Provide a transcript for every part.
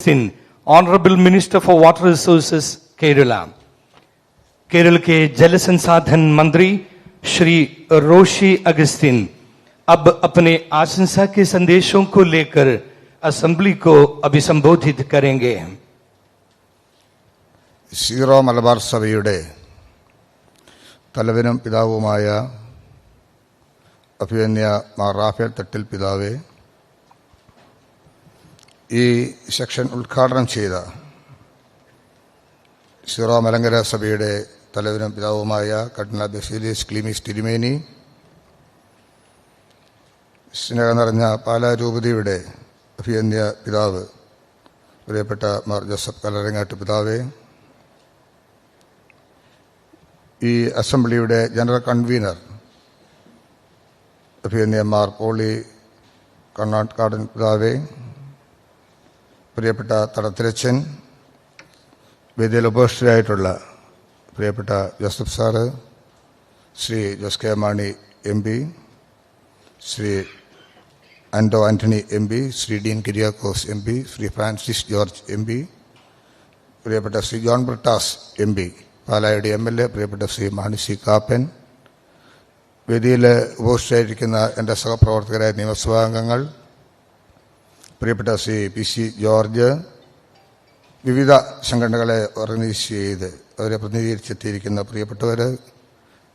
Singh honourable minister for water resources Kerala Kerala के जल संसाधन मंत्री श्री रोशी अगस्तिन अब अपने आशंसा के संदेशों को लेकर असेंबली को अभिसंबोधित करेंगे സീറോ മലബാർ സഭയുടെ തലവനും പിതാവുമായ അഭിമന്യ മാർ റാഫേൽ തട്ടിൽ പിതാവെ ഈ സെക്ഷൻ ഉദ്ഘാടനം ചെയ്ത സിറോ മലങ്കര സഭയുടെ തലവനും പിതാവുമായ കട്ടന ബസീലിസ് ക്ലിമിസ് തിരുമേനി സ്നേഹം നിറഞ്ഞ പാലാ രൂപതയുടെ അഭിയന്യ പിതാവ് പ്രിയപ്പെട്ട മാർ ജോസഫ് കലരങ്ങാട്ട് പിതാവേ ഈ അസംബ്ലിയുടെ ജനറൽ കൺവീനർ അഭിനന്ദന്മാർ പോളി കണ്ണാട്ടാടൻ പിതാവെ പ്രിയപ്പെട്ട തടത്തിലച്ചൻ വേദിയിൽ ഉപേക്ഷിതരായിട്ടുള്ള പ്രിയപ്പെട്ട Joseph sir Shri Jose K Mani M P Shri Anto Antony M P Shri Dean Kuriakose M P Shri Francis George M P പ്രിയപ്പെട്ട ശ്രീ ജോൺ ബ്രിട്ടാസ് എം പി പാലായുടെ എം എൽ എ പ്രിയപ്പെട്ട ശ്രീ മാണി സി കാപ്പൻ വേദിയിൽ ഉപേക്ഷിച്ചായിരിക്കുന്ന എന്റെ സഹപ്രവർത്തകരായ നിയമസഭാംഗങ്ങൾ പ്രിയപ്പെട്ട ശ്രീ പി സി ജോർജ് വിവിധ സംഘടനകളെ organise ചെയ്ത് അവരെ പ്രതിനിധീകരിച്ചെത്തിയിരിക്കുന്ന പ്രിയപ്പെട്ടവർ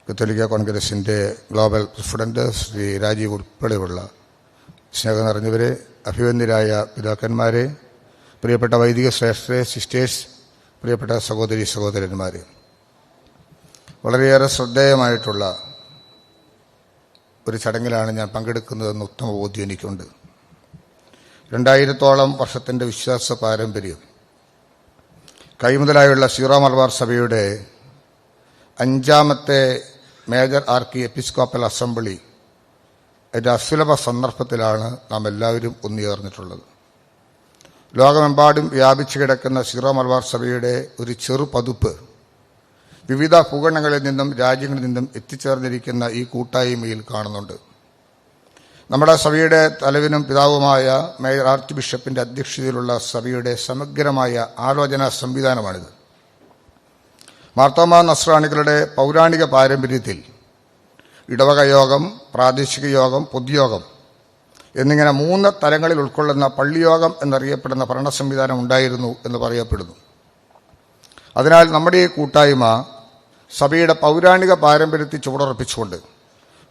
കത്തോലിക്ക കോൺഗ്രസിന്റെ ഗ്ലോബൽ പ്രസിഡന്റ് ശ്രീ രാജീവ് ഉൾപ്പെടെയുള്ള സ്നേഹം നിറഞ്ഞവരെ അഭിവന്യരായ പിതാക്കന്മാരെ പ്രിയപ്പെട്ട വൈദിക ശ്രേഷ്ഠരെ സിസ്റ്റേഴ്സ് പ്രിയപ്പെട്ട സഹോദരി സഹോദരന്മാരെ. വളരെയേറെ ശ്രദ്ധേയമായിട്ടുള്ള ഒരു ചടങ്ങിലാണ് ഞാൻ പങ്കെടുക്കുന്നതെന്ന് ഉത്തമ ബോധ്യം എനിക്കുണ്ട്. രണ്ടായിരത്തോളം വർഷത്തിന്റെ വിശ്വാസ പാരമ്പര്യം. കൈമുതലായുള്ള സീറോ മലബാർ സഭയുടെ അഞ്ചാമത്തെ മേജർ ആർക്കി എപ്പിസ്കോപ്പൽ അസംബ്ലി എന്റെ അസുലഭ സന്ദർഭത്തിലാണ് നാം എല്ലാവരും ഒന്നുചേർന്നിട്ടുള്ളത് ലോകമെമ്പാടും വ്യാപിച്ചു കിടക്കുന്ന സീറോ മലബാർ സഭയുടെ ഒരു ചെറു പതുപ്പ് വിവിധ ഭൂഖണ്ഡങ്ങളിൽ നിന്നും രാജ്യങ്ങളിൽ നിന്നും എത്തിച്ചേർന്നിരിക്കുന്ന ഈ കൂട്ടായ്മയിൽ കാണുന്നുണ്ട്. നമ്മുടെ സഭയുടെ തലവിനും പിതാവുമായ മേയർ ആർച്ച് ബിഷപ്പിന്റെ അധ്യക്ഷതയിലുള്ള സഭയുടെ സമഗ്രമായ ആലോചനാ സംവിധാനമാണിത്. മാർത്തോമ നസ്രാണികളുടെ പൗരാണിക പാരമ്പര്യത്തിൽ ഇടവക യോഗം പ്രാദേശിക യോഗം പൊതുയോഗം എന്നിങ്ങനെ മൂന്ന് തലങ്ങളിൽ ഉൾക്കൊള്ളുന്ന പള്ളിയോഗം എന്നറിയപ്പെടുന്ന ഭരണ സംവിധാനം ഉണ്ടായിരുന്നു എന്ന് പറയപ്പെടുന്നു. അതിനാൽ നമ്മുടെ ഈ കൂട്ടായ്മ സഭയുടെ പൗരാണിക പാരമ്പര്യത്തിൽ ചുവടുറപ്പിച്ചുകൊണ്ട്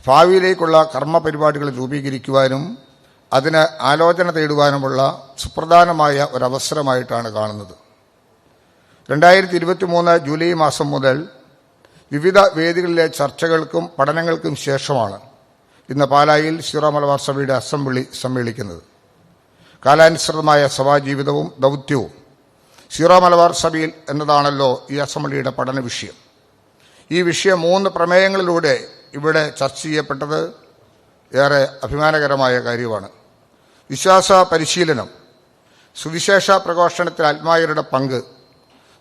ഭാവിയിലേക്കുള്ള കർമ്മ പരിപാടികൾ രൂപീകരിക്കുവാനും അതിന് ആലോചന തേടുവാനുമുള്ള സുപ്രധാനമായ ഒരവസരമായിട്ടാണ് കാണുന്നത്. രണ്ടായിരത്തി ഇരുപത്തി മൂന്ന് ജൂലൈ മാസം മുതൽ വിവിധ വേദികളിലെ ചർച്ചകൾക്കും പഠനങ്ങൾക്കും ശേഷമാണ് ഇന്ന് പാലായിൽ സീറോ മലബാർ സഭയുടെ അസംബ്ലി സമ്മേളിക്കുന്നത്. കാലാനുസൃതമായ സഭാജീവിതവും ദൗത്യവും സീറോ മലബാർ സഭയിൽ എന്നതാണല്ലോ ഈ അസംബ്ലിയുടെ പഠന വിഷയം. ഈ വിഷയം മൂന്ന് പ്രമേയങ്ങളിലൂടെ ഇവിടെ ചർച്ച ചെയ്യപ്പെട്ടത് ഏറെ അഭിമാനകരമായ കാര്യമാണ്. വിശ്വാസ പരിശീലനം സുവിശേഷ പ്രഘോഷണത്തിൽ ആത്മായരുടെ പങ്ക്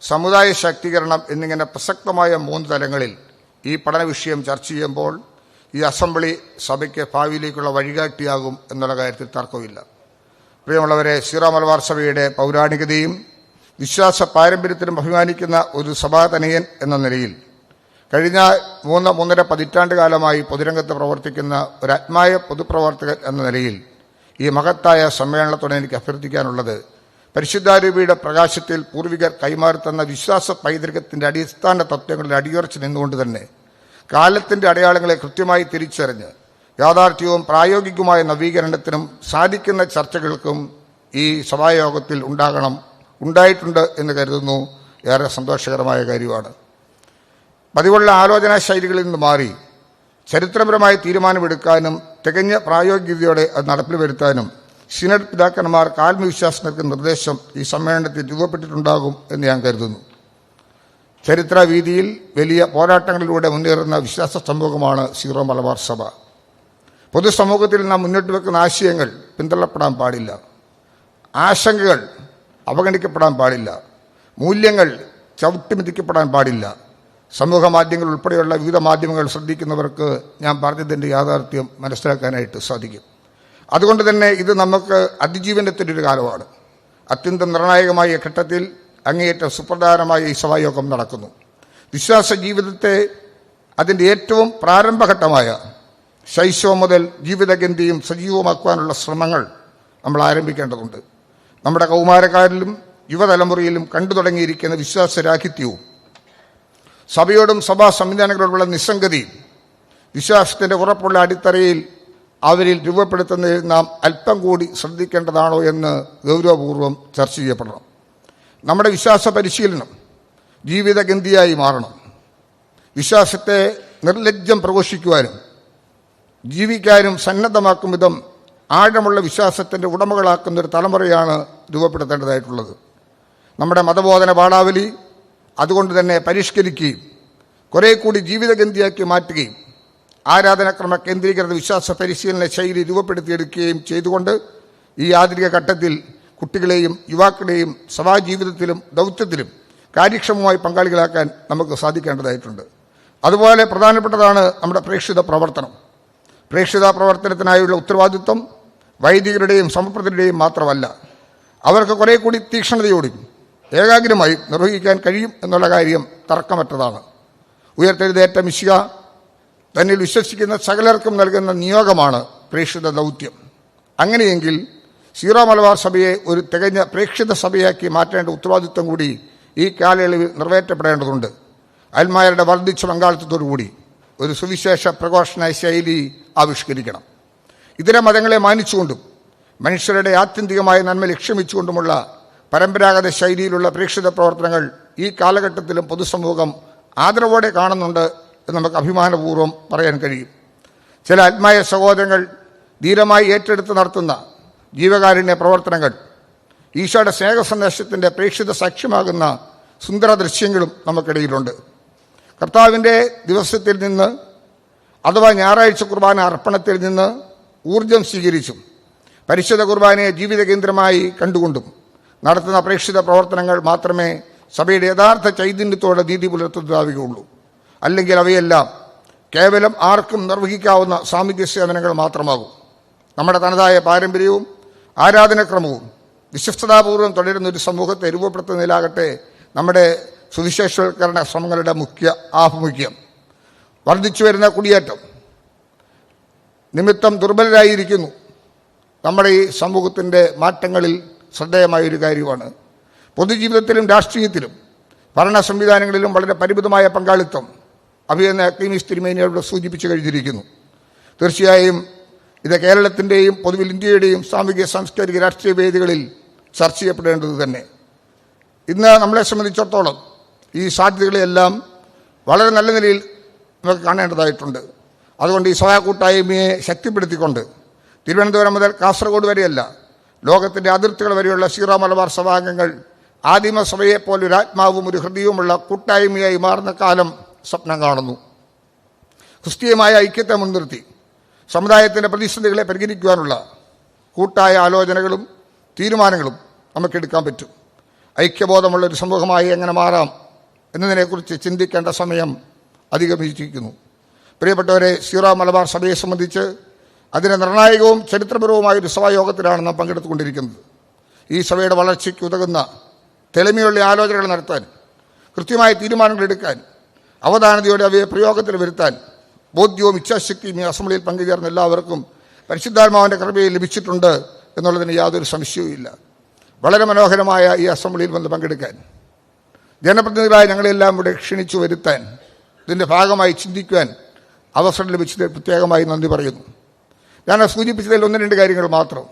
സമുദായ ശാക്തീകരണം എന്നിങ്ങനെ പ്രസക്തമായ മൂന്ന് തലങ്ങളിൽ ഈ പഠന വിഷയം ചർച്ച ചെയ്യുമ്പോൾ ഈ അസംബ്ലി സഭയ്ക്ക് ഭാവിയിലേക്കുള്ള വഴികാട്ടിയാകും എന്നുള്ള കാര്യത്തിൽ തർക്കമില്ല. പ്രിയമുള്ളവരെ സീറോ മലബാർ സഭയുടെ പൗരാണികതയും വിശ്വാസ പാരമ്പര്യത്തിനും അഭിമാനിക്കുന്ന ഒരു സഭാതനയൻ എന്ന നിലയിൽ കഴിഞ്ഞ മൂന്ന് മൂന്നര പതിറ്റാണ്ട് കാലമായി പൊതുരംഗത്ത് പ്രവർത്തിക്കുന്ന ഒരു ആത്മായ പൊതുപ്രവർത്തകൻ എന്ന നിലയിൽ ഈ മഹത്തായ സമ്മേളനത്തോടെ എനിക്ക് അഭ്യർത്ഥിക്കാനുള്ളത് പരിശുദ്ധാരൂപിയുടെ പ്രകാശത്തിൽ പൂർവികർ കൈമാറിത്തന്ന വിശ്വാസ പൈതൃകത്തിന്റെ അടിസ്ഥാന തത്വങ്ങളിൽ അടിയുറച്ച് നിന്നുകൊണ്ട് തന്നെ കാലത്തിന്റെ അടയാളങ്ങളെ കൃത്യമായി തിരിച്ചറിഞ്ഞ് യാഥാർത്ഥ്യവും പ്രായോഗികവുമായ നവീകരണത്തിനും സാധിക്കുന്ന ചർച്ചകൾക്കും ഈ സഭായോഗത്തിൽ ഉണ്ടാകണം ഉണ്ടായിട്ടുണ്ട് എന്ന് കരുതുന്നു. ഏറെ സന്തോഷകരമായ കാര്യമാണ്. പതിവുള്ള ആലോചനാ ശൈലികളിൽ നിന്ന് മാറി ചരിത്രപരമായ തീരുമാനമെടുക്കാനും തികഞ്ഞ പ്രായോഗികതയോടെ അത് നടപ്പിൽ വരുത്താനും സിനഡ് പിതാക്കന്മാർ ആത്മവിശ്വാസങ്ങൾക്ക് നിർദ്ദേശം ഈ സമ്മേളനത്തിൽ രൂപപ്പെട്ടിട്ടുണ്ടാകും എന്ന് ഞാൻ കരുതുന്നു. ചരിത്ര വീതിയിൽ വലിയ പോരാട്ടങ്ങളിലൂടെ മുന്നേറുന്ന വിശ്വാസ സമൂഹമാണ് സീറോ മലബാർ സഭ. പൊതുസമൂഹത്തിൽ നാം മുന്നോട്ട് വെക്കുന്ന ആശയങ്ങൾ പിന്തള്ളപ്പെടാൻ പാടില്ല. ആശങ്കകൾ അവഗണിക്കപ്പെടാൻ പാടില്ല. മൂല്യങ്ങൾ ചവിട്ടിമെതിക്കപ്പെടാൻ പാടില്ല. സമൂഹ മാധ്യമങ്ങൾ ഉൾപ്പെടെയുള്ള വിവിധ മാധ്യമങ്ങൾ ശ്രദ്ധിക്കുന്നവർക്ക് ഞാൻ പറഞ്ഞതിന്റെ യാഥാർത്ഥ്യം മനസ്സിലാക്കാനായിട്ട് സാധിക്കും. അതുകൊണ്ട് തന്നെ ഇത് നമുക്ക് അതിജീവനത്തിന്റെ ഒരു കാലമാണ്. അത്യന്തം നിർണായകമായ ഘട്ടത്തിൽ അങ്ങേയറ്റം സുപ്രധാനമായ ഈ സഭായോഗം നടക്കുന്നു. വിശ്വാസ ജീവിതത്തെ അതിന്റെ ഏറ്റവും പ്രാരംഭഘട്ടമായ ശൈശവം മുതൽ ജീവിതഗന്ധിയും സജീവമാക്കുവാനുള്ള ശ്രമങ്ങൾ നമ്മൾ ആരംഭിക്കേണ്ടതുണ്ട്. നമ്മുടെ കൗമാരക്കാരിലും യുവതലമുറയിലും കണ്ടു തുടങ്ങിയിരിക്കുന്ന വിശ്വാസരാഹിത്യവും സഭയോടും സഭാ സംവിധാനങ്ങളോടുള്ള നിസ്സംഗതി വിശ്വാസത്തിന്റെ ഉറപ്പുള്ള അടിത്തറയിൽ അവരിൽ രൂപപ്പെടുത്തുന്നതിൽ നാം അല്പം കൂടി ശ്രദ്ധിക്കേണ്ടതാണോ എന്ന് ഗൗരവപൂർവം ചർച്ച ചെയ്യപ്പെടണം. നമ്മുടെ വിശ്വാസ പരിശീലനം ജീവിതഗന്ധിയായി മാറണം. വിശ്വാസത്തെ നിർലജ്ജം പ്രഘോഷിക്കുവാനും ജീവിക്കാനും സന്നദ്ധമാക്കും വിധം ആഴമുള്ള വിശ്വാസത്തിന്റെ ഉടമകളാക്കുന്ന ഒരു തലമുറയാണ് രൂപപ്പെടുത്തേണ്ടതായിട്ടുള്ളത്. നമ്മുടെ മതബോധന പാഠാവലി അതുകൊണ്ട് തന്നെ പരിഷ്കരിക്കുകയും കുറെ കൂടി ജീവിതഗന്ധിയാക്കി മാറ്റുകയും ആരാധനാക്രമ കേന്ദ്രീകൃത വിശ്വാസ പരിശീലന ശൈലി രൂപപ്പെടുത്തിയെടുക്കുകയും ചെയ്തുകൊണ്ട് ഈ ആധുനിക ഘട്ടത്തിൽ കുട്ടികളെയും യുവാക്കളെയും സഭാജീവിതത്തിലും ദൗത്യത്തിലും കാര്യക്ഷമമായി പങ്കാളികളാക്കാൻ നമുക്ക് സാധിക്കേണ്ടതായിട്ടുണ്ട്. അതുപോലെ പ്രധാനപ്പെട്ടതാണ് നമ്മുടെ പ്രേക്ഷിത പ്രവർത്തനം. പ്രേക്ഷിത പ്രവർത്തനത്തിനായുള്ള ഉത്തരവാദിത്വം വൈദികരുടെയും സമപ്രദരുടെയും മാത്രമല്ല. അവർക്ക് കുറേ കൂടി തീക്ഷ്ണതയോടും ഏകാഗ്രമായി നിർവഹിക്കാൻ കഴിയും എന്നുള്ള കാര്യം തർക്കമറ്റതാണ്. ഉയർത്തെഴുതേറ്റ മിശിക തന്നിൽ വിശ്വസിക്കുന്ന സകലർക്കും നൽകുന്ന നിയോഗമാണ് പ്രേക്ഷിത ദൗത്യം. അങ്ങനെയെങ്കിൽ സീറോ മലബാർ സഭയെ ഒരു തികഞ്ഞ പ്രേക്ഷിത സഭയാക്കി മാറ്റേണ്ട ഉത്തരവാദിത്വം കൂടി ഈ കാലയളവിൽ നിറവേറ്റപ്പെടേണ്ടതുണ്ട്. അൽമാരുടെ വർദ്ധിച്ച പങ്കാളിത്തത്തോടുകൂടി ഒരു സുവിശേഷ പ്രഘോഷണ ശൈലി ആവിഷ്കരിക്കണം. ഇതര മതങ്ങളെ മാനിച്ചുകൊണ്ടും മനുഷ്യരുടെ ആത്യന്തികമായ നന്മ ലക്ഷ്യമിച്ചുകൊണ്ടുമുള്ള പരമ്പരാഗത ശൈലിയിലുള്ള പ്രേക്ഷിത പ്രവർത്തനങ്ങൾ ഈ കാലഘട്ടത്തിലും പൊതുസമൂഹം ആദരവോടെ കാണുന്നുണ്ട് എന്ന് നമുക്ക് അഭിമാനപൂർവം പറയാൻ കഴിയും. ചില ആത്മായ സഹോദരങ്ങൾ ധീരമായി ഏറ്റെടുത്ത് നടത്തുന്ന ജീവകാരുണ്യ പ്രവർത്തനങ്ങൾ ഈശോയുടെ സ്നേഹസന്ദേശത്തിന്റെ പ്രേക്ഷിത സാക്ഷ്യമാകുന്ന സുന്ദര ദൃശ്യങ്ങളും നമുക്കിടയിലുണ്ട്. കർത്താവിന്റെ ദിവസത്തിൽ നിന്ന് അഥവാ ഞായറാഴ്ച കുർബാന അർപ്പണത്തിൽ നിന്ന് ഊർജം സ്വീകരിച്ചും പരിശുദ്ധ കുർബാനയെ ജീവിത കേന്ദ്രമായി കണ്ടുകൊണ്ടും നടത്തുന്ന അപേക്ഷിത പ്രവർത്തനങ്ങൾ മാത്രമേ സഭയുടെ യഥാർത്ഥ ചൈതന്യത്തോടെ നീതി പുലർത്തുന്നതാവുകയുള്ളൂ അല്ലെങ്കിൽ അവയെല്ലാം കേവലം ആർക്കും നിർവഹിക്കാവുന്ന സാമൂഹ്യ സേവനങ്ങൾ മാത്രമാകും. നമ്മുടെ തനതായ പാരമ്പര്യവും ആരാധനക്രമവും വിശ്വസ്തതാപൂർവം തുടരുന്ന ഒരു സമൂഹത്തെ രൂപപ്പെടുത്തുന്നതിലാകട്ടെ നമ്മുടെ സുവിശേഷവൽക്കരണ ശ്രമങ്ങളുടെ മുഖ്യ ആഭിമുഖ്യം. വർദ്ധിച്ചു വരുന്ന കുടിയേറ്റം നിമിത്തം ദുർബലരായിരിക്കുന്നു. നമ്മുടെ ഈ സമൂഹത്തിന്റെ മാറ്റങ്ങളിൽ ശ്രദ്ധേയമായ ഒരു കാര്യമാണ്. പൊതുജീവിതത്തിലും രാഷ്ട്രീയത്തിലും ഭരണ സംവിധാനങ്ങളിലും വളരെ പരിമിതമായ പങ്കാളിത്തം അഭിയെന്ന അക്ലീമീസ് തിരുമേനിയോട് സൂചിപ്പിച്ചു കഴിഞ്ഞിരിക്കുന്നു. തീർച്ചയായും ഇത് കേരളത്തിന്റെയും പൊതുവിൽ ഇന്ത്യയുടെയും സാമൂഹിക സാംസ്കാരിക രാഷ്ട്രീയ വേദികളിൽ ചർച്ച ചെയ്യപ്പെടേണ്ടത് തന്നെ. ഇന്ന് നമ്മളെ സംബന്ധിച്ചിടത്തോളം ഈ സാധ്യതകളെല്ലാം വളരെ നല്ല നിലയിൽ നമുക്ക് കാണേണ്ടതായിട്ടുണ്ട്. അതുകൊണ്ട് ഈ സഭാ കൂട്ടായ്മയെ ശക്തിപ്പെടുത്തിക്കൊണ്ട് തിരുവനന്തപുരം മുതൽ കാസർഗോഡ് വരെയല്ല ലോകത്തിന്റെ അതിർത്തികൾ വരെയുള്ള സീറോ മലബാർ സഭാംഗങ്ങൾ ആദിമസഭയെപ്പോലെ ഒരു ആത്മാവും ഒരു ഹൃദയവുമുള്ള കൂട്ടായ്മയായി മാറുന്ന കാലം സ്വപ്നം കാണുന്നു. ക്രിസ്തീയമായ ഐക്യത്തെ മുൻനിർത്തി സമുദായത്തിന്റെ പ്രതിസന്ധികളെ പരിഹരിക്കുവാനുള്ള കൂട്ടായ ആലോചനകളും തീരുമാനങ്ങളും നമുക്കെടുക്കാൻ പറ്റും. ഐക്യബോധമുള്ള ഒരു സമൂഹമായി എങ്ങനെ മാറാം എന്നതിനെക്കുറിച്ച് ചിന്തിക്കേണ്ട സമയം അധിഗമിച്ചിരിക്കുന്നു പ്രിയപ്പെട്ടവരെ സീറോ മലബാർ സഭയെ സംബന്ധിച്ച് അതിന് നിർണായകവും ചരിത്രപരവുമായ ഒരു സഭായോഗത്തിലാണ് നാം പങ്കെടുത്തുകൊണ്ടിരിക്കുന്നത്. ഈ സഭയുടെ വളർച്ചയ്ക്ക് ഉതകുന്ന തെളിമയുള്ള ആലോചനകൾ നടത്താൻ കൃത്യമായ തീരുമാനങ്ങൾ എടുക്കാൻ അവധാനതയോടെ അവയെ പ്രയോഗത്തിൽ വരുത്താൻ ബോധ്യവും ഇച്ഛാശക്തിയും ഈ അസംബ്ലിയിൽ പങ്കുചേർന്ന എല്ലാവർക്കും പരിശുദ്ധാത്മാവിന്റെ കൃപയിൽ ലഭിച്ചിട്ടുണ്ട് എന്നുള്ളതിന് യാതൊരു സംശയവുമില്ല വളരെ മനോഹരമായ ഈ അസംബ്ലിയിൽ വന്ന് പങ്കെടുക്കാൻ ജനപ്രതിനിധികളായ ഞങ്ങളെല്ലാം ഇവിടെ ക്ഷണിച്ചു വരുത്താൻ ഇതിന്റെ ഭാഗമായി ചിന്തിക്കുവാൻ അവസരം ലഭിച്ചത് പ്രത്യേകമായി നന്ദി പറയുന്നു. ഞാൻ സൂചിപ്പിച്ചതിൽ ഒന്ന് രണ്ട് കാര്യങ്ങൾ മാത്രം.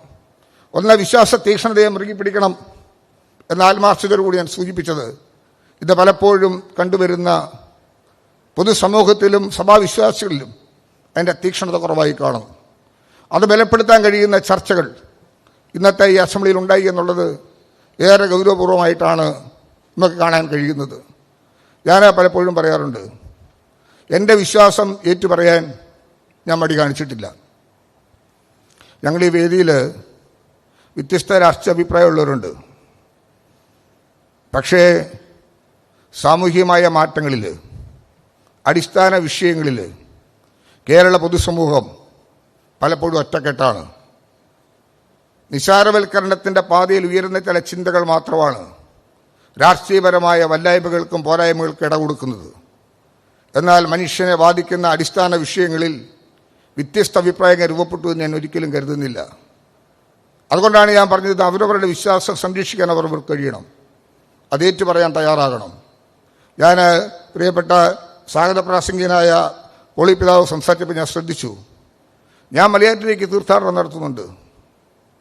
ഒന്ന് വിശ്വാസ തീക്ഷണതയെ മുറുകി പിടിക്കണം എന്ന ആത്മാർത്ഥതയോടുകൂടി ഞാൻ സൂചിപ്പിച്ചത്. ഇത് പലപ്പോഴും കണ്ടുവരുന്ന പൊതുസമൂഹത്തിലും സഭാവിശ്വാസികളിലും അതിന്റെ തീക്ഷണത കുറവായി കാണുന്നു അത് ബലപ്പെടുത്താൻ കഴിയുന്ന ചർച്ചകൾ ഇന്നത്തെ ഈ അസംബ്ലിയിൽ ഉണ്ടായി എന്നുള്ളത് ഏറെ ഗൗരവപൂർവമായിട്ടാണ് നമുക്ക് കാണാൻ കഴിയുന്നത്. ഞാൻ പലപ്പോഴും പറയാറുണ്ട് എന്റെ വിശ്വാസം ഏറ്റുപറയാൻ ഞാൻ മടി കാണിച്ചിട്ടില്ല. ഞങ്ങൾ ഈ വേദിയിൽ വ്യത്യസ്ത രാഷ്ട്രീയ അഭിപ്രായമുള്ളവരുണ്ട് പക്ഷേ സാമൂഹികമായ മാറ്റങ്ങളിൽ അടിസ്ഥാന വിഷയങ്ങളിൽ കേരള പൊതുസമൂഹം പലപ്പോഴും ഒറ്റക്കെട്ടാണ്. നിസാരവൽക്കരണത്തിന്റെ പാതയിൽ ഉയരുന്ന ചില ചിന്തകൾ മാത്രമാണ് രാഷ്ട്രീയപരമായ വല്ലായ്മകൾക്കും പോരായ്മകൾക്കും ഇട കൊടുക്കുന്നത് എന്നാൽ മനുഷ്യനെ ബാധിക്കുന്ന അടിസ്ഥാന വിഷയങ്ങളിൽ വ്യത്യസ്ത അഭിപ്രായങ്ങൾ രൂപപ്പെട്ടു എന്ന് ഞാൻ ഒരിക്കലും കരുതുന്നില്ല. അതുകൊണ്ടാണ് ഞാൻ പറഞ്ഞത് അവരവരുടെ വിശ്വാസം സംരക്ഷിക്കാൻ അവർ കഴിയണം. അതേറ്റു പറയാൻ തയ്യാറാകണം. ഞാൻ പ്രിയപ്പെട്ട സാഗതപ്രാസംഗികനായ പോളി പിതാവ് സംസാരിച്ചപ്പോൾ ഞാൻ ശ്രദ്ധിച്ചു. ഞാൻ മലയാറ്റിലേക്ക് തീർത്ഥാടനം നടത്തുന്നുണ്ട്.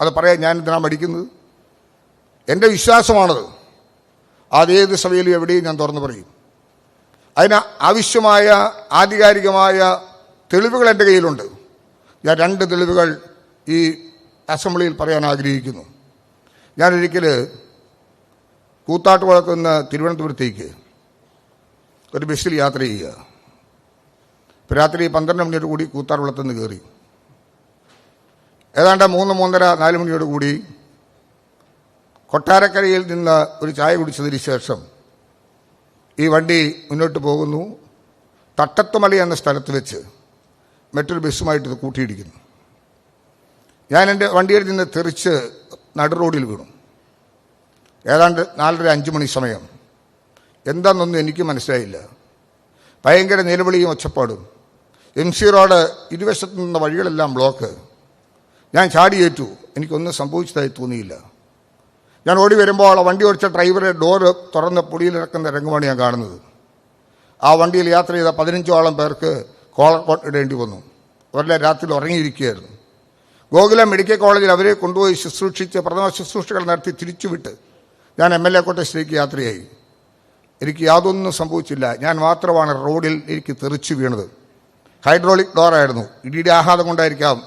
അത് പറയാൻ ഞാൻ ഇതിനാണ് മടിക്കുന്നത്? എന്റെ വിശ്വാസമാണത്. അതേത് സഭയിലും എവിടെയും ഞാൻ തുറന്നു പറയും. അതിന് ആവശ്യമായ ആധികാരികമായ തെളിവുകൾ എന്റെ കയ്യിലുണ്ട്. ഞാൻ രണ്ട് തെളിവുകൾ ഈ അസംബ്ലിയിൽ പറയാൻ ആഗ്രഹിക്കുന്നു. ഞാനൊരിക്കൽ കൂത്താട്ടുകുളത്ത് നിന്ന് തിരുവനന്തപുരത്തേക്ക് ഒരു ബസ്സിൽ യാത്ര ചെയ്യുക. ഇപ്പം രാത്രി പന്ത്രണ്ട് മണിയോട് കൂടി കൂത്താട്ടുകുളത്ത് നിന്ന് കയറി ഏതാണ്ട് മൂന്ന് മൂന്നര നാല് മണിയോട് കൂടി കൊട്ടാരക്കരയിൽ നിന്ന് ഒരു ചായ കുടിച്ചതിന് ശേഷം ഈ വണ്ടി മുന്നോട്ട് പോകുന്നു. തട്ടത്തുമല എന്ന സ്ഥലത്ത് വെച്ച് മറ്റൊരു ബസ്സുമായിട്ട് കൂട്ടിയിടിക്കുന്നു. ഞാൻ എന്റെ വണ്ടിയിൽ നിന്ന് തെറിച്ച് നടു റോഡിൽ വീണു. ഏതാണ്ട് നാലര അഞ്ച് മണി സമയം. എന്താണെന്നൊന്നും എനിക്ക് മനസ്സിലായില്ല. ഭയങ്കര നിലവിളിയും ഒച്ചപ്പാടും. എം സി റോഡ് ഇരുവശത്ത് നിന്ന വഴികളെല്ലാം ബ്ലോക്ക്. ഞാൻ ചാടിയേറ്റു. എനിക്കൊന്നും സംഭവിച്ചതായി തോന്നിയില്ല. ഞാൻ ഓടി വരുമ്പോൾ ആ വണ്ടി ഓടിച്ച ഡ്രൈവറെ ഡോറ് തുറന്ന് പൊടിയിലിറക്കുന്ന രംഗമാണ് ഞാൻ കാണുന്നത്. ആ വണ്ടിയിൽ യാത്ര ചെയ്ത പതിനഞ്ചോളം പേർക്ക് കോളർ കോട്ട് ഇടേണ്ടി വന്നു. അവരുടെ രാത്രിയിൽ ഉറങ്ങിയിരിക്കുകയായിരുന്നു. ഗോകുല മെഡിക്കൽ കോളേജിൽ അവരെ കൊണ്ടുപോയി ശുശ്രൂഷിച്ച് പ്രഥമ ശുശ്രൂഷകൾ നടത്തി തിരിച്ചുവിട്ട് ഞാൻ എം എൽ എ കോട്ടേഴ്സിലേക്ക് യാത്രയായി. എനിക്ക് യാതൊന്നും സംഭവിച്ചില്ല. ഞാൻ മാത്രമാണ് റോഡിൽ എനിക്ക് തെറിച്ചു വീണത്. ഹൈഡ്രോളിക് ഡോറായിരുന്നു ഇടിയുടെ ആഘാതം കൊണ്ടായിരിക്കാം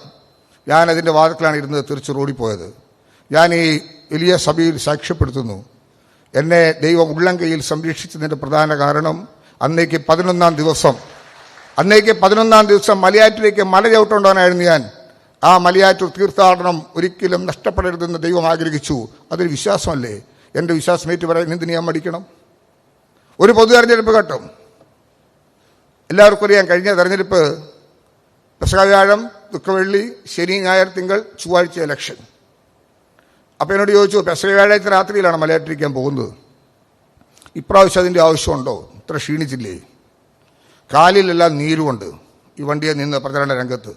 ഞാൻ അതിന്റെ വാതിക്കലാണ് ഇരുന്നത് തിരിച്ച് റോഡിൽ പോയത്. ഞാൻ ഈ വലിയ സഭയിൽ സാക്ഷ്യപ്പെടുത്തുന്നു. എന്നെ ദൈവം ഉള്ളംകൈയിൽ സംരക്ഷിച്ചതിന്റെ പ്രധാന കാരണം അന്നേക്ക് പതിനൊന്നാം ദിവസം അന്നേക്ക് പതിനൊന്നാം ദിവസം മലയാറ്റിലേക്ക് മല ചവിട്ടുകൊണ്ടായിരുന്നു ഞാൻ. ആ മലയാറ്റൂർ തീർത്ഥാടനം ഒരിക്കലും നഷ്ടപ്പെടരുതെന്ന് ദൈവം ആഗ്രഹിച്ചു. അതൊരു വിശ്വാസമല്ലേ? എന്റെ വിശ്വാസം ഏറ്റു പറയാൻ എന്തിനു ഞാൻ മടിക്കണം? ഒരു പൊതു തെരഞ്ഞെടുപ്പ് കേട്ടോ എല്ലാവർക്കും അറിയാം കഴിഞ്ഞ തെരഞ്ഞെടുപ്പ് പെസകവ്യാഴം ദുഃഖവെള്ളി ശനി ഞായർ തിങ്കൾ ചൊവ്വാഴ്ച ഇലക്ഷൻ അപ്പോൾ എന്നോട് ചോദിച്ചു പെസകവ്യാഴാഴ്ച രാത്രിയിലാണ് മലയാറ്റിരിക്കാൻ പോകുന്നത്? ഇപ്രാവശ്യം അതിന്റെ ആവശ്യമുണ്ടോ? ഇത്ര ക്ഷീണിച്ചില്ലേ? കാലിലെല്ലാം നീരുമുണ്ട്. ഈ വണ്ടിയെ നിന്ന് പ്രചരണ രംഗത്ത്.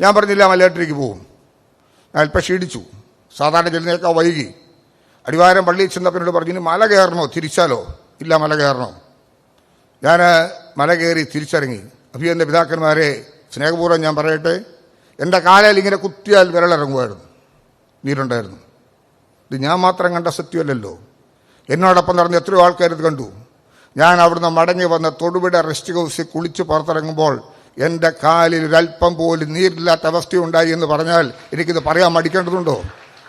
ഞാൻ പറഞ്ഞില്ല മലയാറ്റിലേക്ക് പോകും ഞാൻ അല്പം ക്ഷീണിച്ചു. സാധാരണ ചെല്ലുന്നേക്കാൾ വൈകി. അടിവാരം പള്ളിയിൽ ചെന്നപ്പോൾ എന്നോട് പറഞ്ഞു "ഇനി മല കയറണോ? തിരിച്ചാലോ? ഇല്ല മല കയറണോ? ഞാൻ മല കയറി തിരിച്ചിറങ്ങി. അഭിയന്റെ പിതാക്കന്മാരെ സ്നേഹപൂർവം ഞാൻ പറയട്ടെ എന്റെ കാലയിൽ ഇങ്ങനെ കുത്തിയാൽ വിരളിറങ്ങുമായിരുന്നു നീരുണ്ടായിരുന്നു. ഇത് ഞാൻ മാത്രം കണ്ട സത്യമല്ലല്ലോ. എന്നോടൊപ്പം നടന്ന എത്രയോ ആൾക്കാർ ഇത് കണ്ടു. ഞാൻ അവിടുന്ന് മടങ്ങി വന്ന തൊടുപുഴ റെസ്റ്റ് ഹൗസിൽ കുളിച്ച് പുറത്തിറങ്ങുമ്പോൾ എന്റെ കാലിൽ ഒരല്പം പോലും നീരില്ലാത്ത അവസ്ഥയുണ്ടായി എന്ന് പറഞ്ഞാൽ എനിക്കിത് പറയാൻ മടിക്കേണ്ടതുണ്ടോ?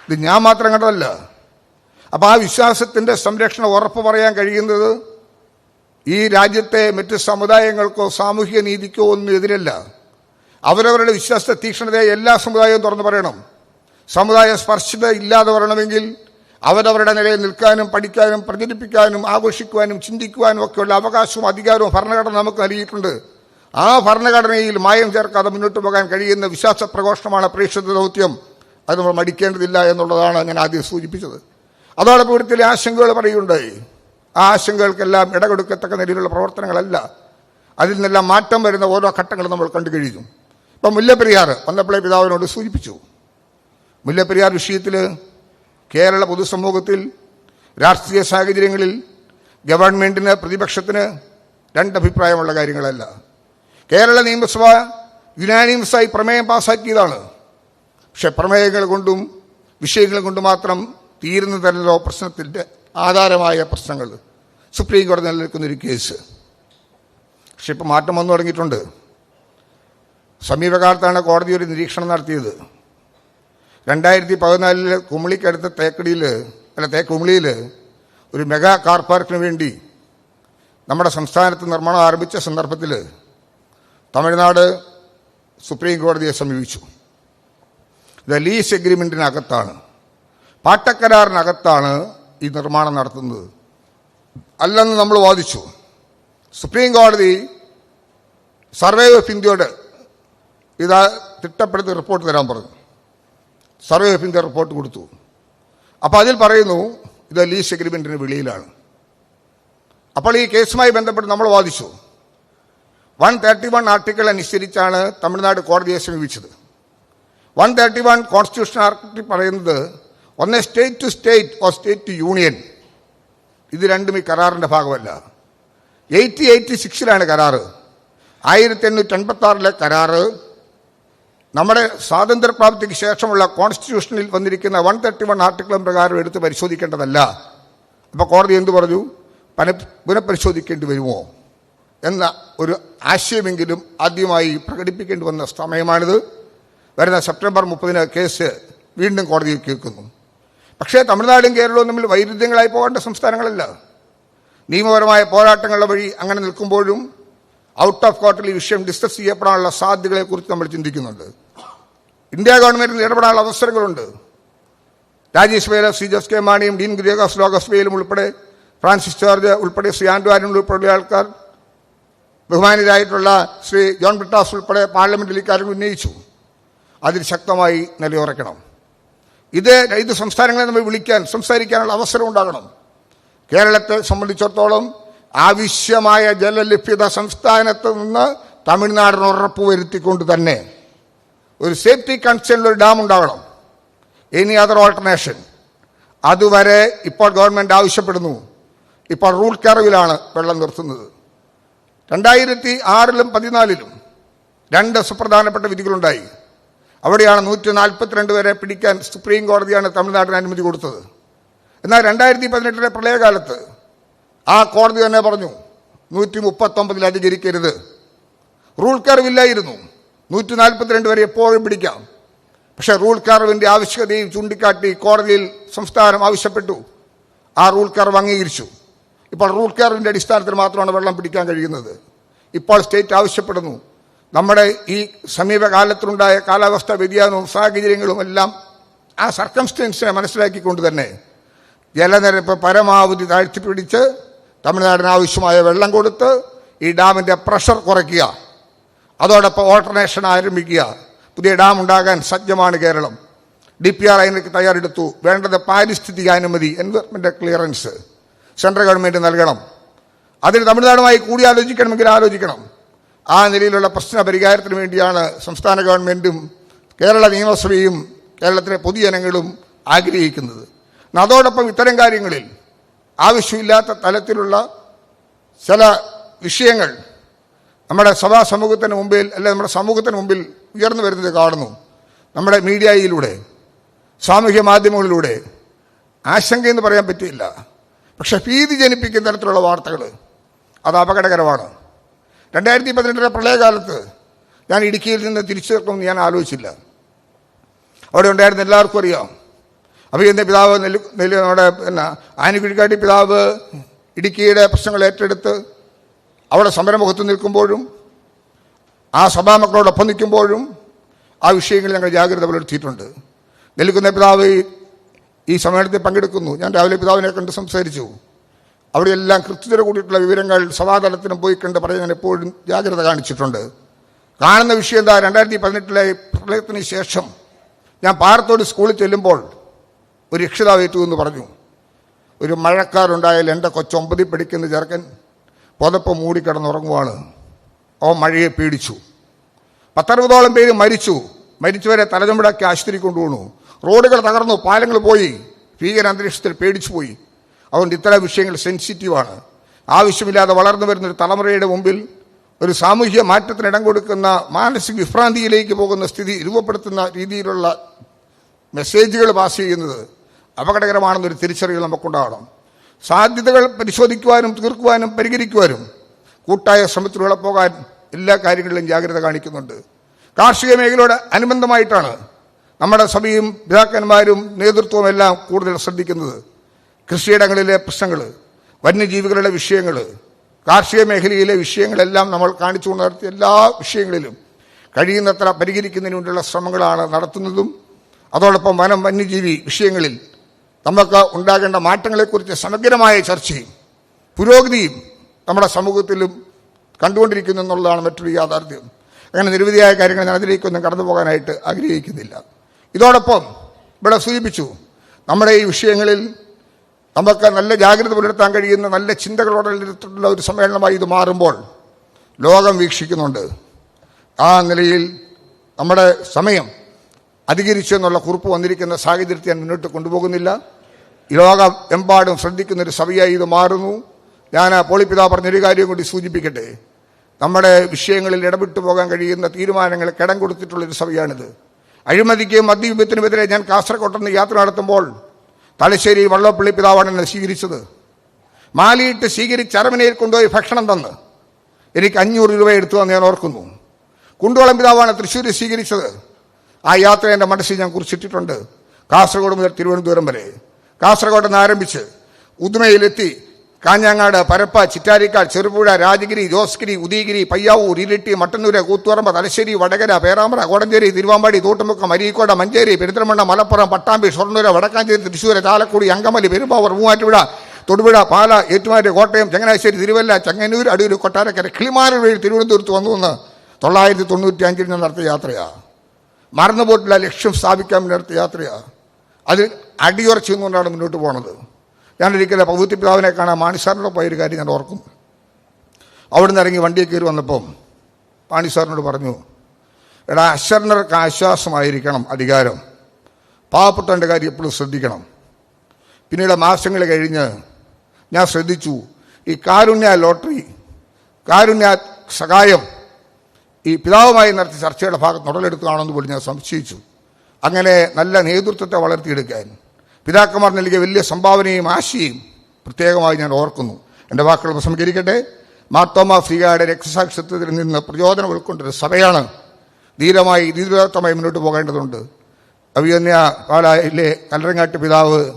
ഇത് ഞാൻ മാത്രം കണ്ടതല്ല. അപ്പം ആ വിശ്വാസത്തിന്റെ സംരക്ഷണം ഉറപ്പ് പറയാൻ കഴിയുന്നത് ഈ രാജ്യത്തെ മറ്റ് സമുദായങ്ങൾക്കോ സാമൂഹിക നീതിക്കോ ഒന്നും എതിരല്ല. അവരവരുടെ വിശ്വാസ തീക്ഷ്ണതയെ എല്ലാ സമുദായവും തുറന്നു പറയണം. സമുദായ സ്പർശത ഇല്ലാതെ വരണമെങ്കിൽ അവരവരുടെ നിലയിൽ നിൽക്കാനും പഠിക്കാനും പ്രചരിപ്പിക്കാനും ആഘോഷിക്കുവാനും ചിന്തിക്കുവാനും ഒക്കെയുള്ള അവകാശവും അധികാരവും ഭരണഘടന നമുക്ക് നൽകിയിട്ടുണ്ട്. ആ ഭരണഘടനയിൽ മായം ചേർക്കാതെ മുന്നോട്ട് പോകാൻ കഴിയുന്ന വിശ്വാസ പ്രഘോഷണമാണ് പ്രേക്ഷിത ദൗത്യം. അത് നമ്മൾ മടിക്കേണ്ടതില്ല എന്നുള്ളതാണ് ഞാൻ ആദ്യം സൂചിപ്പിച്ചത്. അതോടൊപ്പം ഇവിടുത്തെ ആശങ്കകൾ പറയുകയുണ്ടായി ആ ആശങ്കകൾക്കെല്ലാം ഇടകൊടുക്കത്തക്ക നിലയിലുള്ള പ്രവർത്തനങ്ങളല്ല. അതിൽ നിന്നെല്ലാം മാറ്റം വരുന്ന ഓരോ ഘട്ടങ്ങളും നമ്മൾ കണ്ടു കഴിഞ്ഞു. ഇപ്പം മുല്ലപ്പെരിയാർ വന്നപ്പോഴേ പിതാവിനോട് സൂചിപ്പിച്ചു. മുല്ലപ്പെരിയാർ വിഷയത്തിൽ കേരള പൊതുസമൂഹത്തിൽ രാഷ്ട്രീയ സാഹചര്യങ്ങളിൽ ഗവൺമെന്റിന് പ്രതിപക്ഷത്തിന് രണ്ടഭിപ്രായമുള്ള കാര്യങ്ങളല്ല. കേരള നിയമസഭ യുനാനിമസായി പ്രമേയം പാസാക്കിയതാണ്. പക്ഷെ പ്രമേയങ്ങൾ കൊണ്ടും വിഷയങ്ങൾ കൊണ്ട് മാത്രം തീരുന്നതല്ലോ പ്രശ്നത്തിന്റെ ആധാരമായ പ്രശ്നങ്ങൾ സുപ്രീം കോടതി നിലനിൽക്കുന്നൊരു കേസ്. പക്ഷെ ഇപ്പം മാറ്റം വന്നു തുടങ്ങിയിട്ടുണ്ട്. സമീപകാലത്താണ് കോടതി ഒരു നിരീക്ഷണം നടത്തിയത്. രണ്ടായിരത്തി പതിനാലിൽ കുമളിക്കടുത്ത തേക്കടിയിൽ അല്ല തേക്കുമിളിയിൽ ഒരു മെഗാ കാർ പാർക്കിന് വേണ്ടി നമ്മുടെ സംസ്ഥാനത്ത് നിർമ്മാണം ആരംഭിച്ച സന്ദർഭത്തിൽ തമിഴ്നാട് സുപ്രീം കോടതിയെ സമീപിച്ചു. ഇത് ലീസ് എഗ്രിമെന്റിനകത്താണ് പാട്ടക്കരാറിനകത്താണ് ഈ നിർമ്മാണം നടത്തുന്നത്. അല്ലെന്ന് നമ്മൾ വാദിച്ചു. സുപ്രീം കോടതി സർവേ ഓഫ് ഇന്ത്യയോട് ഇത് തിട്ടപ്പെടുത്തി റിപ്പോർട്ട് തരാൻ പറഞ്ഞു. സർവേ ഓഫ് ഇന്ത്യ റിപ്പോർട്ട് കൊടുത്തു. അപ്പോൾ അതിൽ പറയുന്നു ഇത് ലീസ് എഗ്രിമെന്റിന് വെളിയിലാണ്. അപ്പോൾ ഈ കേസുമായി ബന്ധപ്പെട്ട് നമ്മൾ വാദിച്ചു. വൺ തേർട്ടി വൺ ആർട്ടിക്കിൾ അനുസരിച്ചാണ് തമിഴ്നാട് കോടതിയെ സമീപിച്ചത്. One thirty one constitution article പറയുന്നത് ഒന്ന് state to state or state to union. ഇത് രണ്ടും ഈ കരാറിന്റെ ഭാഗമല്ല. എയ്റ്റി എയ്റ്റി സിക്സിലാണ് കരാറ്. ആയിരത്തി എണ്ണൂറ്റി എൺപത്തി ആറിലെ കരാറ് നമ്മുടെ സ്വാതന്ത്ര്യപ്രാപ്തിക്ക് ശേഷമുള്ള കോൺസ്റ്റിറ്റ്യൂഷനിൽ വന്നിരിക്കുന്ന വൺ തേർട്ടി വൺ ആർട്ടിക്കിളും പ്രകാരം എടുത്ത് പരിശോധിക്കേണ്ടതല്ല. അപ്പോൾ കോടതി എന്തു പറഞ്ഞു? പന പുനഃപരിശോധിക്കേണ്ടി വരുമോ? എന്ന ഒരു ആശയമെങ്കിലും ആദ്യമായി പ്രകടിപ്പിക്കേണ്ടി വന്ന സമയമാണിത്. വരുന്ന സെപ്റ്റംബർ മുപ്പതിന് കേസ് വീണ്ടും കോടതിയിൽ കേൾക്കുന്നു. പക്ഷേ തമിഴ്നാടും കേരളവും തമ്മിൽ വൈരുദ്ധ്യങ്ങളായി പോകേണ്ട സംസ്ഥാനങ്ങളല്ല. നിയമപരമായ പോരാട്ടങ്ങളുടെ വഴി അങ്ങനെ നിൽക്കുമ്പോഴും ഔട്ട് ഓഫ് കോർട്ടിൽ ഈ വിഷയം ഡിസ്കസ് ചെയ്യപ്പെടാനുള്ള സാധ്യതകളെക്കുറിച്ച് നമ്മൾ ചിന്തിക്കുന്നുണ്ട്. ഇന്ത്യ ഗവൺമെന്റിന് ഇടപെടാനുള്ള അവസരങ്ങളുണ്ട്. രാജേഷ് വേല സി ജോസ് കെ മാണിയും ഡീൻ ഗുരിയകാസ് ലോകസഭയിലും ഉൾപ്പെടെ ഫ്രാൻസിസ് ജോർജ് ഉൾപ്പെടെ ശ്രീ ആൻഡ്വാനും ഉൾപ്പെടെയുള്ള ആൾക്കാർ ബഹുമാനിതരായിട്ടുള്ള ശ്രീ ജോൺ ബ്രിട്ടാസ് ഉൾപ്പെടെ പാർലമെന്റിൽ ഇക്കാര്യം ഉന്നയിച്ചു. അതിൽ ശക്തമായി നിലയുറയ്ക്കണം. ഇത് ഇത് സംസ്ഥാനങ്ങളെ നമ്മൾ വിളിക്കാൻ സംസാരിക്കാനുള്ള അവസരം ഉണ്ടാകണം. കേരളത്തെ സംബന്ധിച്ചിടത്തോളം ആവശ്യമായ ജലലഭ്യത സംസ്ഥാനത്ത് നിന്ന് തമിഴ്നാടിന് ഉറപ്പ് വരുത്തിക്കൊണ്ട് തന്നെ ഒരു സേഫ്റ്റി കൺസേണിൽ ഒരു ഡാം ഉണ്ടാവണം. എനി അതർ ഓൾട്ടർനേഷൻ അതുവരെ ഇപ്പോൾ ഗവൺമെന്റ് ആവശ്യപ്പെടുന്നു. ഇപ്പോൾ റൂൾ കർവിലാണ് വെള്ളം നിർത്തുന്നത്. രണ്ടായിരത്തി ആറിലും പതിനാലിലും രണ്ട് സുപ്രധാനപ്പെട്ട വിധികളുണ്ടായി. അവിടെയാണ് നൂറ്റി നാൽപ്പത്തിരണ്ട് വരെ പിടിക്കാൻ സുപ്രീം കോടതിയാണ് തമിഴ്നാടിന് അനുമതി കൊടുത്തത്. എന്നാൽ രണ്ടായിരത്തി പതിനെട്ടിലെ പ്രളയകാലത്ത് ആ കോടതി തന്നെ പറഞ്ഞു നൂറ്റി മുപ്പത്തൊമ്പതിൽ അധികരിക്കരുത് റൂൾ കർവില്ലായിരുന്നു. നൂറ്റി നാൽപ്പത്തിരണ്ട് വരെ എപ്പോഴും പിടിക്കാം. പക്ഷേ റൂൾ കർവിന്റെ ആവശ്യകതയും ചൂണ്ടിക്കാട്ടി കോടതിയിൽ സംസ്ഥാനം ആവശ്യപ്പെട്ടു. ആ റൂൾ കർവ് അംഗീകരിച്ചു. ഇപ്പോൾ റൂൾ കർവിന്റെ അടിസ്ഥാനത്തിൽ മാത്രമാണ് വെള്ളം പിടിക്കാൻ കഴിയുന്നത്. ഇപ്പോൾ സ്റ്റേറ്റ് ആവശ്യപ്പെടുന്നു. നമ്മുടെ ഈ സമീപകാലത്തുണ്ടായ കാലാവസ്ഥാ വ്യതിയാനവും സാഹചര്യങ്ങളും എല്ലാം ആ സർക്കംസ്റ്റൻസിനെ മനസ്സിലാക്കിക്കൊണ്ട് തന്നെ ജലനിരപ്പ് പരമാവധി താഴ്ത്തിപ്പിടിച്ച് തമിഴ്നാടിന് ആവശ്യമായ വെള്ളം കൊടുത്ത് ഈ ഡാമിന്റെ പ്രഷർ കുറയ്ക്കുക. അതോടൊപ്പം ഓൾട്ടർനേഷൻ ആരംഭിക്കുക. പുതിയ ഡാം ഉണ്ടാകാൻ സജ്ജമാണ് കേരളം. ഡി പി ആർ അതിനൊക്കെ തയ്യാറെടുത്തു. വേണ്ടത് പാരിസ്ഥിതിക അനുമതി എൻവയർമെന്റ് ക്ലിയറൻസ് സെൻട്രൽ ഗവൺമെന്റ് നൽകണം. അതിന് തമിഴ്നാടുമായി കൂടിയാലോചിക്കണമെങ്കിൽ ആലോചിക്കണം. ആ നിലയിലുള്ള പ്രശ്ന പരിഹാരത്തിന് വേണ്ടിയാണ് സംസ്ഥാന ഗവൺമെന്റും കേരള നിയമസഭയും കേരളത്തിലെ പൊതുജനങ്ങളും ആഗ്രഹിക്കുന്നത്. അതോടൊപ്പം ഇത്തരം കാര്യങ്ങളിൽ ആവശ്യമില്ലാത്ത തലത്തിലുള്ള ചില വിഷയങ്ങൾ നമ്മുടെ സഭാ സമൂഹത്തിന് മുമ്പിൽ അല്ലെ നമ്മുടെ സമൂഹത്തിന് മുമ്പിൽ ഉയർന്നു വരുന്നത് കാണുന്നു. നമ്മുടെ മീഡിയയിലൂടെ സാമൂഹ്യ മാധ്യമങ്ങളിലൂടെ ആശങ്കയെന്ന് പറയാൻ പറ്റില്ല. പക്ഷെ ഭീതി ജനിപ്പിക്കുന്ന തരത്തിലുള്ള വാർത്തകൾ അത് അപകടകരമാണ്. രണ്ടായിരത്തി പതിനെട്ടിലെ പ്രളയകാലത്ത് ഞാൻ ഇടുക്കിയിൽ നിന്ന് തിരിച്ചു തീർക്കുമെന്ന് ഞാൻ ആലോചിച്ചില്ല. അവിടെ ഉണ്ടായിരുന്ന എല്ലാവർക്കും അറിയാം. അഭിയന്റെ പിതാവ് നെല്ലു നെല്ലു നമ്മുടെ പിന്നെ ആനുകുഴിക്കാട്ടി പിതാവ് ഇടുക്കിയുടെ പ്രശ്നങ്ങൾ ഏറ്റെടുത്ത് അവിടെ സമരമുഖത്ത് നിൽക്കുമ്പോഴും ആ സഭാമക്കളോടൊപ്പം നിൽക്കുമ്പോഴും ആ വിഷയങ്ങളിൽ ഞങ്ങൾ ജാഗ്രത പുലർത്തിയിട്ടുണ്ട്. നെല്ലിക്കുന്ന പിതാവ് ഈ- സമ്മേളനത്തിൽ പങ്കെടുക്കുന്നു. ഞാൻ രാവിലെ പിതാവിനെ കണ്ട് സംസാരിച്ചു. അവിടെയെല്ലാം കൃത്യത കൂടിയിട്ടുള്ള വിവരങ്ങൾ സഭാതലത്തിനും പോയി കണ്ട് പറയാൻ എപ്പോഴും ജാഗ്രത കാണിച്ചിട്ടുണ്ട്. കാണുന്ന വിഷയം എന്താ? രണ്ടായിരത്തി പതിനെട്ടിലെ പ്രളയത്തിന് ശേഷം ഞാൻ പാറത്തോട് സ്കൂളിൽ ചെല്ലുമ്പോൾ ഒരു രക്ഷിതാവ് ഏറ്റു എന്ന് പറഞ്ഞു. ഒരു മഴക്കാരുണ്ടായാൽ എന്റെ കൊച്ചൊമ്പതി പിടിക്കുന്ന ചെറുക്കൻ പുതപ്പ് മൂടിക്കിടന്നുറങ്ങുവാണ്. അവൻ മഴയെ പേടിച്ചു പത്തറുപതോളം പേര് മരിച്ചു. മരിച്ചവരെ തലചുമടാക്കി ആശുപത്രി കൊണ്ടുപോണു റോഡുകൾ തകർന്നു. പാലങ്ങൾ പോയി. ഭീകര അന്തരീക്ഷത്തിൽ പേടിച്ചു പോയി അതുകൊണ്ട് ഇത്തരം വിഷയങ്ങൾ സെൻസിറ്റീവാണ്. ആവശ്യമില്ലാതെ വളർന്നു വരുന്ന ഒരു തലമുറയുടെ മുമ്പിൽ ഒരു സാമൂഹ്യ മാറ്റത്തിന് ഇടം കൊടുക്കുന്ന മാനസിക വിഭ്രാന്തിയിലേക്ക് പോകുന്ന സ്ഥിതി രൂപപ്പെടുത്തുന്ന രീതിയിലുള്ള മെസ്സേജുകൾ പാസ് ചെയ്യുന്നത് അപകടകരമാണെന്നൊരു തിരിച്ചറിവ് നമുക്കുണ്ടാകണം സാധ്യതകൾ പരിശോധിക്കുവാനും തീർക്കുവാനും പരിഹരിക്കുവാനും കൂട്ടായ ശ്രമത്തിലൂടെ പോകാൻ എല്ലാ കാര്യങ്ങളിലും ജാഗ്രത കാണിക്കുന്നുണ്ട്. കാർഷിക മേഖലയോട് അനുബന്ധമായിട്ടാണ് നമ്മുടെ സഭയും പിതാക്കന്മാരും നേതൃത്വവും എല്ലാം കൂടുതൽ ശ്രദ്ധിക്കുന്നത്. കൃഷിയിടങ്ങളിലെ പ്രശ്നങ്ങൾ വന്യജീവികളുടെ വിഷയങ്ങൾ കാർഷിക മേഖലയിലെ വിഷയങ്ങളെല്ലാം നമ്മൾ കാണിച്ചു നടത്തിയ എല്ലാ വിഷയങ്ങളിലും കഴിയുന്നത്ര പരിഹരിക്കുന്നതിന് വേണ്ടിയുള്ള ശ്രമങ്ങളാണ് നടത്തുന്നതും. അതോടൊപ്പം വനം വന്യജീവി വിഷയങ്ങളിൽ നമുക്ക് ഉണ്ടാകേണ്ട മാറ്റങ്ങളെക്കുറിച്ച് സമഗ്രമായ ചർച്ചയും പുരോഗതിയും നമ്മുടെ സമൂഹത്തിലും കണ്ടുകൊണ്ടിരിക്കുന്നു എന്നുള്ളതാണ് മറ്റൊരു യാഥാർത്ഥ്യം. അങ്ങനെ നിരവധിയായ കാര്യങ്ങൾ ഞാൻ അതിലേക്കൊന്നും കടന്നു പോകാനായിട്ട് ആഗ്രഹിക്കുന്നില്ല. ഇതോടൊപ്പം ഇവിടെ സൂചിപ്പിച്ചു നമ്മുടെ ഈ വിഷയങ്ങളിൽ നമുക്ക് നല്ല ജാഗ്രത പുലർത്താൻ കഴിയുന്ന നല്ല ചിന്തകളോടെ ഒരു സമ്മേളനമായി ഇത് മാറുമ്പോൾ ലോകം വീക്ഷിക്കുന്നുണ്ട്. ആ നിലയിൽ നമ്മുടെ സമയം അധികരിച്ചു എന്നുള്ള കുറിപ്പ് വന്നിരിക്കുന്ന സാഹചര്യത്തെ ഞാൻ മുന്നോട്ട് കൊണ്ടുപോകുന്നില്ല. ലോകം എമ്പാടും ശ്രദ്ധിക്കുന്ന ഒരു സഭയായി ഇത് മാറുന്നു. ഞാൻ പോളിപ്പിതാ പറഞ്ഞൊരു കാര്യം കൂടി സൂചിപ്പിക്കട്ടെ. നമ്മുടെ വിഷയങ്ങളിൽ ഇടപെട്ടു പോകാൻ കഴിയുന്ന തീരുമാനങ്ങൾ കിടം കൊടുത്തിട്ടുള്ളൊരു സഭയാണിത്. അഴിമതിക്ക് മദ്യവിപത്തിനുമെതിരെ ഞാൻ കാസർകോട്ട് നിന്ന് യാത്ര നടത്തുമ്പോൾ തലശ്ശേരി വള്ളപ്പള്ളി പിതാവാണ് എന്നെ സ്വീകരിച്ചത്. മാലിയിട്ട് സ്വീകരിച്ച് അരമനയിൽ കൊണ്ടുപോയി ഭക്ഷണം തന്ന്. എനിക്ക് അഞ്ഞൂറ് രൂപ എടുത്തു എന്ന് ഞാൻ ഓർക്കുന്നു. കുണ്ടോളം പിതാവാണ് തൃശ്ശൂർ സ്വീകരിച്ചത്. ആ യാത്ര എന്റെ മനസ്സിൽ ഞാൻ കുറിച്ചിട്ടിട്ടുണ്ട്. കാസർഗോഡ് മുതൽ തിരുവനന്തപുരം വരെ. കാസർഗോഡ് നിന്ന് ആരംഭിച്ച് ഉദുമയിലെത്തി കാഞ്ഞങ്ങാട് പരപ്പ ചിറ്റാരിക്കാട് ചെറുപുഴ രാജഗിരി ജോസ്ഗിരി ഉദയഗിരി പയ്യാവൂർ ഇരിട്ടി മട്ടന്നൂര് കൂത്തുപറമ്പ് തലശ്ശേരി വടകര പേരാമ്പ്ര കോടഞ്ചേരി തിരുവാമ്പാടി തോട്ടുമുക്കം അരീക്കോട് മഞ്ചേരി പെരിന്തൽമണ്ണ മലപ്പുറം പട്ടാമ്പി ഷൊർണൂര് വടക്കാഞ്ചേരി തൃശ്ശൂർ ചാലക്കുടി അങ്കമലി പെരുമ്പാവൂർ മൂവാറ്റുപുഴ തൊടുപുഴ പാല ഏറ്റുമാരി കോട്ടയം ചങ്ങനാശ്ശേരി തിരുവല്ല ചങ്ങന്നൂർ അടൂർ കൊട്ടാരക്കര കിളിമാനൂർ വഴി തിരുവനന്തപുരത്ത് വന്നു എന്ന് തൊള്ളായിരത്തി തൊണ്ണൂറ്റി അഞ്ചിൽ ഞാൻ നടത്തിയ യാത്രയാണ് മറന്നുപോയിട്ടുള്ള ലക്ഷ്യം സ്ഥാപിക്കാൻ നടത്തിയ യാത്രയാണ് അത് അടിയുറച്ചുകൊണ്ടാണ് മുന്നോട്ട് പോണത്. ഞാനൊരിക്കലും പൗത്യ പിതാവിനെ കാണാൻ മാണിസാറിനോട് പോയൊരു കാര്യം ഞാൻ ഓർക്കും. അവിടുന്ന് ഇറങ്ങി വണ്ടിയെ കയറി വന്നപ്പം മാണിസാറിനോട് പറഞ്ഞു എടാ അശ്വരനർക്ക് ആശ്വാസമായിരിക്കണം അധികാരം. പാവപ്പെട്ടവന്റെ കാര്യം എപ്പോഴും ശ്രദ്ധിക്കണം. പിന്നീട് മാസങ്ങൾ കഴിഞ്ഞ് ഞാൻ ശ്രദ്ധിച്ചു ഈ കാരുണ്യ ലോട്ടറി കാരുണ്യ സഹായം ഈ പിതാവുമായി നടത്തിയ ചർച്ചയുടെ ഭാഗത്ത് ഉടലെടുത്തതാണെന്ന് പോലും ഞാൻ സംശയിച്ചു. അങ്ങനെ നല്ല നേതൃത്വത്തെ വളർത്തിയെടുക്കാൻ പിതാക്കന്മാർ നൽകിയ വലിയ സംഭാവനയും ആശയും പ്രത്യേകമായി ഞാൻ ഓർക്കുന്നു. എന്റെ വാക്കുകൾ പ്രസംഗിക്കട്ടെ? മാർത്തോമ ഫ്രീഗയുടെ രക്തസാക്ഷിത്വത്തിൽ നിന്ന് പ്രചോദനം ഉൾക്കൊണ്ടൊരു സഭയാണ് ധീരമായി ധീരോത്തമായി മുന്നോട്ട് പോകേണ്ടതുണ്ട്. അഭിയന്യ പാലായിലെ കല്ലറങ്ങാട്ട് പിതാവ്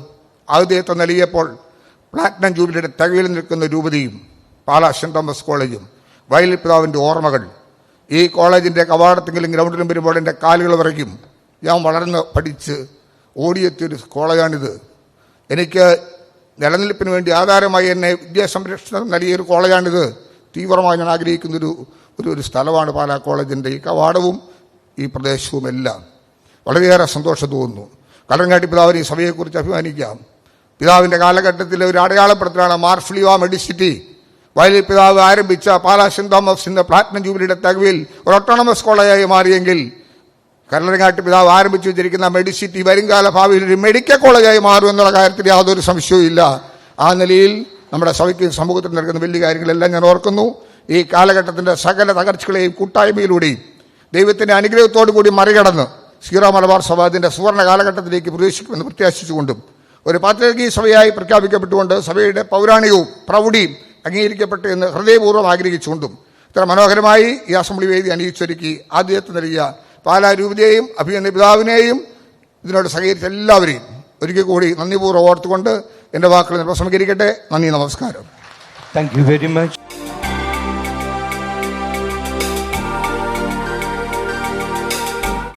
ആതിഥേയത്വം നൽകിയപ്പോൾ പ്ലാറ്റിനം ജൂബിലിയുടെ തകയിൽ നിൽക്കുന്ന രൂപതയും പാലാ സെന്റ് തോമസ് കോളേജും വയലിൽ പിതാവിന്റെ ഓർമ്മകൾ ഈ കോളേജിന്റെ കവാടത്തെങ്കിലും ഗ്രൗണ്ടിലും വരുമ്പോൾ എന്റെ കാലുകൾ വിറയ്ക്കും. ഞാൻ വളർന്ന് പഠിച്ച് ഓടിയെത്തിയൊരു കോളേജാണിത്. എനിക്ക് നിലനിൽപ്പിന് വേണ്ടി ആധാരമായി എന്നെ വിദ്യാസംരക്ഷണം നൽകിയൊരു കോളേജാണിത്. തീവ്രമായി ഞാൻ ആഗ്രഹിക്കുന്നൊരു ഒരു ഒരു സ്ഥലമാണ് പാലാ കോളേജിന്റെ ഈ കവാടവും ഈ പ്രദേശവും എല്ലാം. വളരെയേറെ സന്തോഷം തോന്നുന്നു. കലങ്ങാട്ടി പിതാവിനെ ഈ സഭയെക്കുറിച്ച് അഭിമാനിക്കാം. പിതാവിന്റെ കാലഘട്ടത്തിലെ ഒരു അടയാളപ്പെടുത്തലാണ് മാർഫ്ലിവ മെഡിസിറ്റി. വയലിൽ പിതാവ് ആരംഭിച്ച പാലാ സെന്റ് തോമസിന്റെ പ്ലാറ്റിനം ജൂബിലിയുടെ തകവിൽ ഒരു ഒട്ടോണമസ് കോളേജായി മാറിയെങ്കിൽ കല്ലറങ്ങാട്ട് പിതാവ് ആരംഭിച്ചു വെച്ചിരിക്കുന്ന മെഡിസിറ്റി വരുംകാല ഭാവിയിൽ ഒരു മെഡിക്കൽ കോളേജായി മാറും എന്നുള്ള കാര്യത്തിൽ യാതൊരു സംശയവും ആ നിലയിൽ നമ്മുടെ സഭയ്ക്കും സമൂഹത്തിൽ നടക്കുന്ന വലിയ കാര്യങ്ങളെല്ലാം ഞാൻ ഓർക്കുന്നു. ഈ കാലഘട്ടത്തിന്റെ സകല തകർച്ചകളെയും കൂട്ടായ്മയിലൂടെയും ദൈവത്തിന്റെ അനുഗ്രഹത്തോടു കൂടി മറികടന്ന് സീറോ മലബാർ സഭ അതിന്റെ സുവർണ കാലഘട്ടത്തിലേക്ക് പ്രവേശിക്കുമെന്ന് പ്രത്യാശിച്ചുകൊണ്ടും ഒരു പാത്രീ സഭയായി പ്രഖ്യാപിക്കപ്പെട്ടുകൊണ്ട് സഭയുടെ പൗരാണികവും പ്രൗഢിയും അംഗീകരിക്കപ്പെട്ടു എന്ന് ഹൃദയപൂർവം ആഗ്രഹിച്ചുകൊണ്ടും ഇത്ര മനോഹരമായി ഈ അസംബ്ലി വേദി അണിയിച്ചൊരുക്കി ആദ്യത്തെ നൽകിയ പാലാ രൂപതയെയും അഭിനന്ദ പിതാവിനെയും ഇതിനോട് സഹകരിച്ച എല്ലാവരെയും ഒരിക്കൽ കൂടി നന്ദിപൂർവം ഓർത്തുകൊണ്ട് എന്റെ വാക്കുകൾ പ്രസംഗീകരിക്കട്ടെ നന്ദി നമസ്കാരം താങ്ക് യു വെരി much.